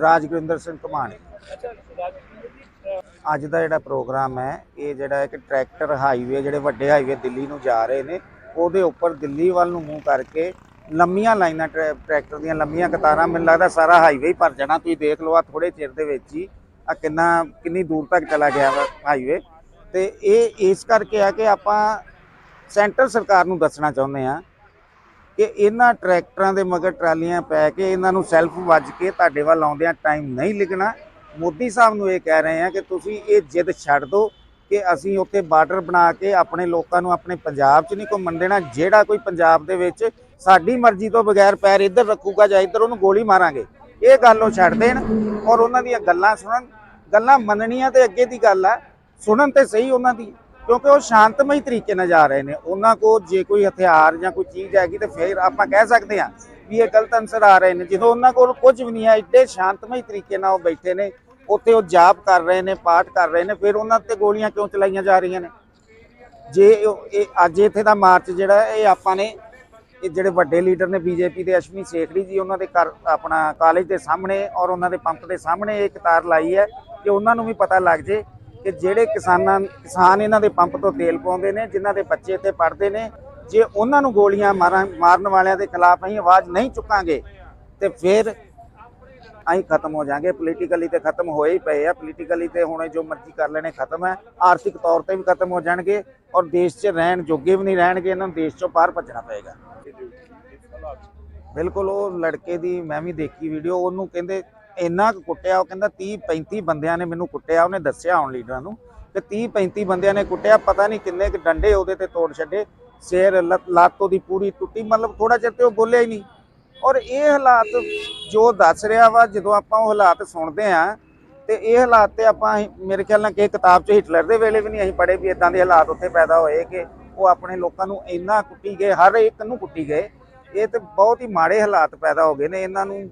ਰਾਜਗੁਰਿੰਦਰ ਸਿੰਘ ਧਮਾਣੀ ਅੱਜ ਦਾ ਜਿਹੜਾ ਪ੍ਰੋਗਰਾਮ ਹੈ, ਇਹ ਜਿਹੜਾ ਇੱਕ ਟਰੈਕਟਰ ਹਾਈਵੇ, ਜਿਹੜੇ ਵੱਡੇ ਹਾਈਵੇ ਦਿੱਲੀ ਨੂੰ ਜਾ ਰਹੇ ਨੇ, ਉਹਦੇ ਉੱਪਰ ਦਿੱਲੀ ਵੱਲ ਨੂੰ ਮੂੰਹ ਕਰਕੇ ਲੰਮੀਆਂ ਲਾਈਨਾਂ ਟਰੈ- ਟਰੈਕਟਰ ਦੀਆਂ ਲੰਮੀਆਂ ਕਤਾਰਾਂ, ਮੈਨੂੰ ਲੱਗਦਾ ਸਾਰਾ ਹਾਈਵੇ ਹੀ ਭਰ ਜਾਣਾ। ਤੁਸੀਂ ਦੇਖ ਲਓ ਆ ਥੋੜੇ ਚਿਰ ਦੇ ਵਿੱਚ ਹੀ ਆ ਕਿੰਨਾ, ਕਿੰਨੀ ਦੂਰ ਤੱਕ ਚਲਾ ਗਿਆ ਵਾ ਹਾਈਵੇ। ਤੇ ਇਹ ਇਸ ਕਰਕੇ ਆ ਕਿ ਆਪਾਂ ਸੈਂਟਰ ਸਰਕਾਰ ਨੂੰ ਦੱਸਣਾ ਚਾਹੁੰਦੇ ਆ ਕਿ ਇਹਨਾਂ ਟਰੈਕਟਰਾਂ ਦੇ ਮਗਰ ਟਰਾਲੀਆਂ ਪੈ ਕੇ ਇਹਨਾਂ ਨੂੰ ਸੈਲਫ ਵੱਜ ਕੇ ਤੁਹਾਡੇ ਵੱਲ ਆਉਂਦਿਆਂ ਟਾਈਮ ਨਹੀਂ ਲੱਗਣਾ ਮੋਦੀ ਸਾਹਿਬ ਨੂੰ ਇਹ ਕਹਿ ਰਹੇ ਆ ਕਿ ਤੁਸੀਂ ਇਹ ਜਿੱਦ ਛੱਡ ਦਿਓ ਕਿ ਅਸੀਂ ਉੱਥੇ ਬਾਰਡਰ ਬਣਾ ਕੇ ਆਪਣੇ ਲੋਕਾਂ ਨੂੰ ਆਪਣੇ ਪੰਜਾਬ 'ਚ ਨਹੀਂ ਘੁੰਮਣ ਦੇਣਾ ਜਿਹੜਾ ਕੋਈ ਪੰਜਾਬ ਦੇ ਵਿੱਚ ਸਾਡੀ ਮਰਜ਼ੀ ਤੋਂ ਬਗੈਰ ਪੈਰ ਇੱਧਰ ਰੱਖੂਗਾ ਜਾਂ ਇੱਧਰ ਉਹਨੂੰ ਗੋਲੀ ਮਾਰਾਂਗੇ। ਇਹ ਗੱਲ ਉਹ ਛੱਡ ਦੇਣ ਔਰ ਉਹਨਾਂ ਦੀਆਂ ਗੱਲਾਂ ਸੁਣਨ, ਗੱਲਾਂ ਮੰਨਣੀਆਂ ਤੇ ਅੱਗੇ ਦੀ ਗੱਲ ਆ, ਸੁਣਨ ਤੇ ਸਹੀ ਉਹਨਾਂ ਦੀ। ਕਿਉਂਕਿ ਉਹ ਸ਼ਾਂਤਮਈ ਤਰੀਕੇ ਨਾਲ ਜਾ ਰਹੇ ਨੇ। ਉਹਨਾਂ ਕੋਲ ਜੇ ਕੋਈ ਹਥਿਆਰ ਜਾਂ ਕੋਈ ਚੀਜ਼ ਹੈਗੀ ਤੇ ਫਿਰ ਆਪਾਂ ਕਹਿ ਸਕਦੇ ਹਾਂ ਵੀ ਇਹ ਗਲਤ ਅਨਸਰ ਆ ਰਹੇ ਨੇ। ਜਦੋਂ ਉਹਨਾਂ ਕੋਲ ਕੁਝ ਵੀ ਨਹੀਂ ਹੈ, ਇੱਡੇ ਸ਼ਾਂਤਮਈ ਤਰੀਕੇ ਨਾਲ ਉਹ ਬੈਠੇ ਨੇ, ਉੱਥੇ ਉਹ ਜਾਪ ਕਰ ਰਹੇ ਨੇ, ਪਾਠ ਕਰ ਰਹੇ ਨੇ, ਫਿਰ ਉਹਨਾਂ ਤੇ ਗੋਲੀਆਂ ਕਿਉਂ ਚਲਾਈਆਂ ਜਾ ਰਹੀਆਂ ਨੇ? ਜੇ ਇਹ ਅੱਜ ਇੱਥੇ ਦਾ ਮਾਰਚ ਜਿਹੜਾ ਇਹ ਆਪਾਂ ਨੇ, ਇਹ ਜਿਹੜੇ ਵੱਡੇ ਲੀਡਰ ਨੇ ਬੀਜੇਪੀ ਦੇ ਅਸ਼ਵਨੀ ਸੇਖੜੀ ਜੀ, ਉਹਨਾਂ ਦੇ ਘਰ, ਆਪਣਾ ਕਾਲਜ ਦੇ ਸਾਹਮਣੇ ਔਰ ਉਹਨਾਂ ਦੇ ਪੰਪ ਦੇ ਸਾਹਮਣੇ ਇਹ ਕਤਾਰ ਲਾਈ ਹੈ ਕਿ ਉਹਨਾਂ ਨੂੰ ਵੀ ਪਤਾ ਲੱਗ ਜੇ ਕਿ ਜਿਹੜੇ ਕਿਸਾਨਾਂ ਕਿਸਾਨ ਇਹਨਾਂ ਦੇ ਪੰਪ ਤੋਂ ਤੇਲ ਪਾਉਂਦੇ ਨੇ, ਜਿਨ੍ਹਾਂ ਦੇ ਬੱਚੇ ਇੱਥੇ ਪੜ੍ਹਦੇ ਨੇ, ਜੇ ਉਹਨਾਂ ਨੂੰ ਗੋਲੀਆਂ ਮਾਰਾਂ, ਮਾਰਨ ਵਾਲਿਆਂ ਦੇ ਖਿਲਾਫ ਅਸੀਂ ਆਵਾਜ਼ ਨਹੀਂ ਚੁੱਕਾਂਗੇ, ਤੇ ਫਿਰ ਅਸੀਂ ਖਤਮ ਹੋ ਜਾਾਂਗੇ। ਪੋਲੀਟੀਕਲੀ ਤੇ ਖਤਮ ਹੋਏ ਹੀ ਪਏ ਆ। ਪੋਲੀਟੀਕਲੀ ਤੇ ਹੁਣ ਜੋ ਮਰਜ਼ੀ ਕਰ ਲੈਣੇ, ਖਤਮ ਹੈ। ਆਰਥਿਕ ਤੌਰ ਤੇ ਵੀ ਖਤਮ ਹੋ ਜਾਣਗੇ ਔਰ ਦੇਸ਼ 'ਚ ਰਹਿਣ ਜੋਗੇ ਵੀ ਨਹੀਂ ਰਹਿਣਗੇ, ਇਹਨਾਂ ਨੂੰ ਦੇਸ਼ 'ਚੋਂ ਬਾਹਰ ਭੱਜਣਾ ਪਏਗਾ। ਬਿਲਕੁਲ ਉਹ ਲੜਕੇ ਦੀ, ਮੈਂ ਵੀ ਦੇਖੀ ਵੀਡੀਓ ਉਹਨੂੰ ਕਹਿੰਦੇ ਇੰਨਾ ਕੁੱਟਿਆ, ਉਹ ਕਹਿੰਦਾ 30 35 ਬੰਦਿਆਂ ਨੇ ਮੈਨੂੰ ਕੁੱਟਿਆ, ਉਹਨੇ ਦੱਸਿਆ ਹੁਣ ਲੀਡਰਾਂ ਨੂੰ ਕਿ 30 35 ਬੰਦਿਆਂ ਨੇ ਕੁੱਟਿਆ, ਪਤਾ ਨਹੀਂ ਕਿੰਨੇ ਕੁ ਡੰਡੇ ਉਹਦੇ ਤੇ ਤੋੜ ਛੱਡੇ, ਸਿਰ ਲੱਤ ਉਹਦੀ ਪੂਰੀ ਟੁੱਟੀ, ਮਤਲਬ ਥੋੜਾ ਚਿਰ ਤੇ ਉਹ ਬੋਲਿਆ ਹੀ ਨਹੀਂ। ਔਰ ਇਹ ਹਾਲਾਤ ਜੋ ਦੱਸ ਰਿਹਾ ਵਾ, ਜਦੋਂ ਆਪਾਂ ਉਹ ਹਾਲਾਤ ਸੁਣਦੇ ਆ ਤੇ ਇਹ ਹਾਲਾਤ ਤੇ ਆਪਾਂ ਮੇਰੇ ਖਿਆਲ ਨਾਲ ਕਿ ਕਿਤਾਬ 'ਚ ਹਿਟਲਰ ਦੇ ਵੇਲੇ ਵੀ ਨਹੀਂ ਅਸੀਂ ਪੜ੍ਹੇ ਵੀ ਇਦਾਂ ਦੇ ਹਾਲਾਤ ਉੱਥੇ ਪੈਦਾ ਹੋਏ ਕਿ ਉਹ ਆਪਣੇ ਲੋਕਾਂ ਨੂੰ ਇੰਨਾ ਕੁੱਟੀ ਗਏ, ਹਰ ਇੱਕ ਨੂੰ ਕੁੱਟੀ ਗਏ। ਇਹ ਤੇ ਬਹੁਤ ਹੀ ਮਾੜੇ ਹਾਲਾਤ ਪੈਦਾ ਹੋ ਗਏ ਨੇ, ਇਹਨਾਂ ਨੂੰ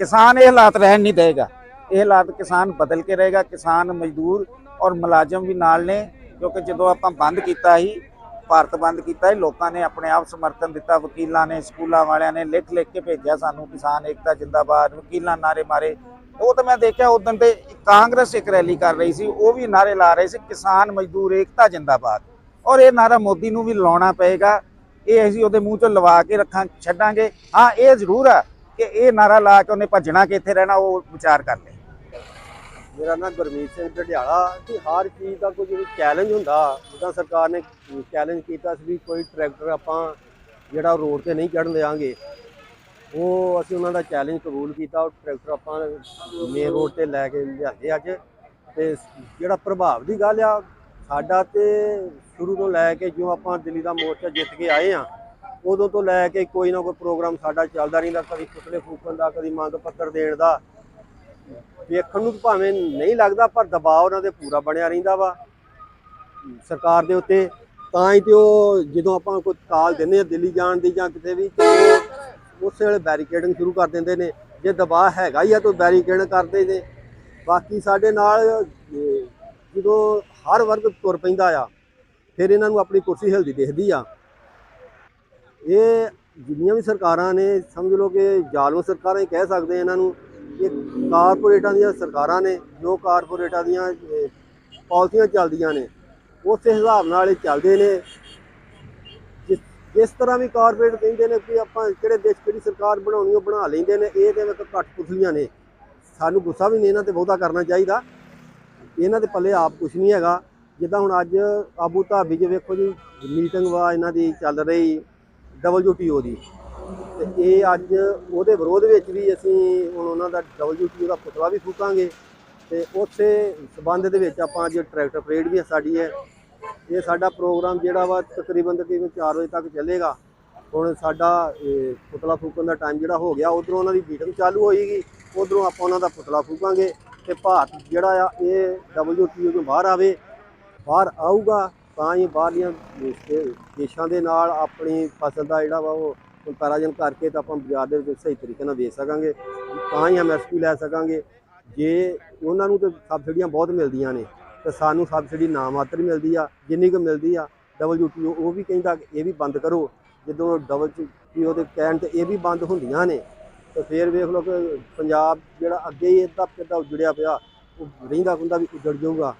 ਕਿਸਾਨ ਇਹ ਹਾਲਾਤ ਰਹਿਣ ਨਹੀਂ ਦੇਗਾ। ਇਹ ਹਾਲਾਤ ਕਿਸਾਨ ਬਦਲ ਕੇ ਰਹੇਗਾ, ਕਿਸਾਨ ਮਜ਼ਦੂਰ ਔਰ ਮੁਲਾਜ਼ਮ ਵੀ ਨਾਲ ਨੇ, ਕਿਉਂਕਿ ਜਦੋਂ ਆਪਾਂ ਬੰਦ ਕੀਤਾ ਸੀ, ਭਾਰਤ ਬੰਦ ਕੀਤਾ ਸੀ, ਲੋਕਾਂ ਨੇ ਆਪਣੇ ਆਪ ਸਮਰਥਨ ਦਿੱਤਾ, ਵਕੀਲਾਂ ਨੇ, ਸਕੂਲਾਂ ਵਾਲਿਆਂ ਨੇ ਲਿਖ ਲਿਖ ਕੇ ਭੇਜਿਆ ਸਾਨੂੰ, ਕਿਸਾਨ ਏਕਤਾ ਜਿੰਦਾਬਾਦ, ਵਕੀਲਾਂ ਨਾਰੇ ਮਾਰੇ। ਉਹ ਤਾਂ ਮੈਂ ਦੇਖਿਆ ਉਦੋਂ ਤੇ ਕਾਂਗਰਸ ਇੱਕ ਰੈਲੀ ਕਰ ਰਹੀ ਸੀ, ਉਹ ਵੀ ਨਾਰੇ ਲਾ ਰਹੇ ਸੀ, ਕਿਸਾਨ ਮਜ਼ਦੂਰ ਏਕਤਾ ਜਿੰਦਾਬਾਦ। ਔਰ ਇਹ ਨਾਰਾ ਮੋਦੀ ਨੂੰ ਵੀ ਲਾਉਣਾ ਪਏਗਾ, ਇਹ ਅਸੀਂ ਉਹਦੇ ਮੂੰਹ ਤੋਂ ਲਵਾ ਕੇ ਰੱਖਾਂ, ਛੱਡਾਂਗੇ। ਹਾਂ, ਇਹ ਜ਼ਰੂਰ ਆ ਕਿ ਇਹ ਨਾਰਾ ਲਾ ਕੇ ਉਹਨੇ ਭੱਜਣਾ ਕਿ ਇੱਥੇ ਰਹਿਣਾ, ਉਹ ਵਿਚਾਰ ਕਰ ਲੈ ਮੇਰਾ ਨਾਮ ਗੁਰਮੀਤ ਸਿੰਘ ਢਡਿਆਲਾ। ਕਿ ਹਰ ਚੀਜ਼ ਦਾ ਕੋਈ ਜਿਹੜੀ ਚੈਲੰਜ ਹੁੰਦਾ, ਜਿੱਦਾਂ ਸਰਕਾਰ ਨੇ ਚੈਲੰਜ ਕੀਤਾ ਸੀ ਵੀ ਕੋਈ ਟਰੈਕਟਰ ਆਪਾਂ ਜਿਹੜਾ ਰੋਡ ਤੇ ਨਹੀਂ ਚੜਨ ਦੇਵਾਂਗੇ ਉਹ ਅਸੀਂ ਉਹਨਾਂ ਦਾ ਚੈਲੰਜ ਕਬੂਲ ਕੀਤਾ, ਉਹ ਟਰੈਕਟਰ ਆਪਾਂ ਮੇਨ ਰੋਡ ਤੇ ਲੈ ਕੇ ਲਿਆਏ ਅੱਜ। ਤੇ ਜਿਹੜਾ ਪ੍ਰਭਾਵ ਦੀ ਗੱਲ ਆ, ਸਾਡਾ ਤੇ ਸ਼ੁਰੂ ਤੋਂ ਲੈ ਕੇ ਜੋ ਆਪਾਂ ਦਿੱਲੀ ਦਾ ਮੋਰਚਾ ਜਿੱਤ ਕੇ ਆਏ ਆ ਉਦੋਂ ਤੋਂ ਲੈ ਕੇ ਕੋਈ ਨਾ ਕੋਈ ਪ੍ਰੋਗਰਾਮ ਸਾਡਾ ਚੱਲਦਾ ਰਹਿੰਦਾ, ਕਦੀ ਪੁਤਲੇ ਫੂਕਣ ਦਾ, ਕਦੀ ਮੰਗ ਪੱਤਰ ਦੇਣ ਦਾ। ਵੇਖਣ ਨੂੰ ਭਾਵੇਂ ਨਹੀਂ ਲੱਗਦਾ, ਪਰ ਦਬਾਅ ਉਹਨਾਂ ਦੇ ਪੂਰਾ ਬਣਿਆ ਰਹਿੰਦਾ ਵਾ। ਸਰਕਾਰ ਦੇ ਉੱਤੇ ਤਾਂ ਹੀ ਤੇ ਉਹ ਜਦੋਂ ਆਪਾਂ ਕੋਈ ਕਾਲ ਦਿੰਦੇ ਆ ਦਿੱਲੀ ਜਾਣ ਦੀ ਜਾਂ ਕਿਤੇ ਵੀ, ਤੇ ਉਸੇ ਵੇਲੇ ਬੈਰੀਕੇਡਿੰਗ ਸ਼ੁਰੂ ਕਰ ਦਿੰਦੇ ਨੇ। ਜੇ ਦਬਾਅ ਹੈਗਾ ਹੀ ਆ ਤਾਂ ਬੈਰੀਕੇਡ ਕਰਦੇ ਨੇ। ਬਾਕੀ ਸਾਡੇ ਨਾਲ ਜਦੋਂ ਹਰ ਵਰਗ ਤੁਰ ਪੈਂਦਾ ਆ, ਫਿਰ ਇਹਨਾਂ ਨੂੰ ਆਪਣੀ ਕੁਰਸੀ ਹਿਲਦੀ ਦਿਖਦੀ ਆ। ਇਹ ਜਿੰਨੀਆਂ ਵੀ ਸਰਕਾਰਾਂ ਨੇ ਸਮਝ ਲਓ ਕਿ ਜ਼ਾਲਮ ਸਰਕਾਰਾਂ ਹੀ ਕਹਿ ਸਕਦੇ ਇਹਨਾਂ ਨੂੰ ਇਹ ਕਾਰਪੋਰੇਟਾਂ ਦੀਆਂ ਸਰਕਾਰਾਂ ਨੇ ਜੋ ਕਾਰਪੋਰੇਟਾਂ ਦੀਆਂ ਅਹ, ਪਾਲਿਸੀਆਂ ਚੱਲਦੀਆਂ ਨੇ ਉਸੇ ਹਿਸਾਬ ਨਾਲ ਇਹ ਚੱਲਦੇ ਨੇ। ਜਿਸ ਜਿਸ ਤਰ੍ਹਾਂ ਵੀ ਕਾਰਪੋਰੇਟ ਕਹਿੰਦੇ ਨੇ ਕਿ ਆਪਾਂ ਕਿਹੜੇ ਦੇਸ਼ ਕਿਹੜੀ ਸਰਕਾਰ ਬਣਾਉਣੀ ਉਹ ਬਣਾ ਲੈਂਦੇ ਨੇ ਇਹ ਤੇ ਇੱਕ ਘੱਟ ਪੁਤਲੀਆਂ ਨੇ। ਸਾਨੂੰ ਗੁੱਸਾ ਵੀ ਨਹੀਂ ਇਹਨਾਂ ਤੇ ਬਹੁਤਾ ਕਰਨਾ ਚਾਹੀਦਾ। ਇਹਨਾਂ ਦੇ ਪੱਲੇ ਆਪ ਕੁਝ ਨਹੀਂ ਹੈਗਾ। ਜਿੱਦਾਂ ਹੁਣ ਅੱਜ ਆਬੂ ਧਾਬੀ 'ਚ ਵੇਖੋ ਜੀ ਮੀਟਿੰਗ ਵਾ ਇਹਨਾਂ ਦੀ ਚੱਲ ਰਹੀ। WTO ਦੀ ਤੇ ਇਹ ਅੱਜ ਉਹਦੇ ਵਿਰੋਧ ਵਿੱਚ ਵੀ ਅਸੀਂ ਹੁਣ ਉਹਨਾਂ ਦਾ WTO ਦਾ ਪੁਤਲਾ ਵੀ ਫੂਕਾਂਗੇ। ਤੇ ਉਸੇ ਸਬੰਧ ਦੇ ਵਿੱਚ ਆਪਾਂ ਅੱਜ ਟਰੈਕਟਰ ਪਰੇਡ ਵੀ ਸਾਡੀ ਹੈ। ਇਹ ਸਾਡਾ ਪ੍ਰੋਗਰਾਮ ਜਿਹੜਾ ਵਾ ਤਕਰੀਬਨ ਤਕਰੀਬਨ 4 ਵਜੇ ਤੱਕ ਚੱਲੇਗਾ। ਹੁਣ ਸਾਡਾ ਇਹ, ਪੁਤਲਾ ਫੂਕਣ ਦਾ ਟਾਈਮ ਜਿਹੜਾ ਹੋ ਗਿਆ ਉਧਰੋਂ ਉਹਨਾਂ ਦੀ ਮੀਟਿੰਗ ਚਾਲੂ ਹੋਏਗੀ। ਉਧਰੋਂ ਆਪਾਂ ਉਹਨਾਂ ਦਾ ਪੁਤਲਾ ਫੂਕਾਂਗੇ। ਤੇ ਭਾਰਤ ਜਿਹੜਾ ਆ ਇਹ WTO ਤੋਂ ਬਾਹਰ ਆਵੇ। ਬਾਹਰ ਆਊਗਾ ਤਾਂ ਹੀ ਬਾਹਰਲੀਆਂ ਦੇਸ਼- ਦੇਸ਼ਾਂ ਦੇ ਨਾਲ ਆਪਣੀ ਫਸਲ ਦਾ ਜਿਹੜਾ ਵਾ ਉਹ ਕੰਪੈਰੀਜ਼ਨ ਕਰਕੇ ਤਾਂ ਆਪਾਂ ਬਾਜ਼ਾਰ ਦੇ ਵਿੱਚ ਸਹੀ ਤਰੀਕੇ ਨਾਲ ਵੇਚ ਸਕਾਂਗੇ, ਤਾਂ ਹੀ ਐਮਐਸਪੀ ਲੈ ਸਕਾਂਗੇ। ਜੇ ਉਹਨਾਂ ਨੂੰ ਤਾਂ ਸਬਸਿਡੀਆਂ ਬਹੁਤ ਮਿਲਦੀਆਂ ਨੇ, ਤੇ ਸਾਨੂੰ ਸਬਸਿਡੀ ਨਾ ਮਾਤਰ ਮਿਲਦੀ ਆ, ਜਿੰਨੀ ਕੁ ਮਿਲਦੀ ਆ WTO ਉਹ ਵੀ ਕਹਿੰਦਾ ਇਹ ਵੀ ਬੰਦ ਕਰੋ। ਜਦੋਂ WTO ਦੇ ਕਹਿਣ ਤੇ ਇਹ ਵੀ ਬੰਦ ਹੁੰਦੀਆਂ ਨੇ, ਤੇ ਫੇਰ ਵੇਖ ਲਓ ਕਿ ਪੰਜਾਬ ਜਿਹੜਾ ਅੱਗੇ ਹੀ ਅੱਧਾ ਕਿੱਦਾਂ ਉਜੜਿਆ ਪਿਆ, ਉਹ ਰਹਿੰਦਾ ਖੁੰਦਾ ਵੀ ਉਜੜ ਜਾਊਗਾ।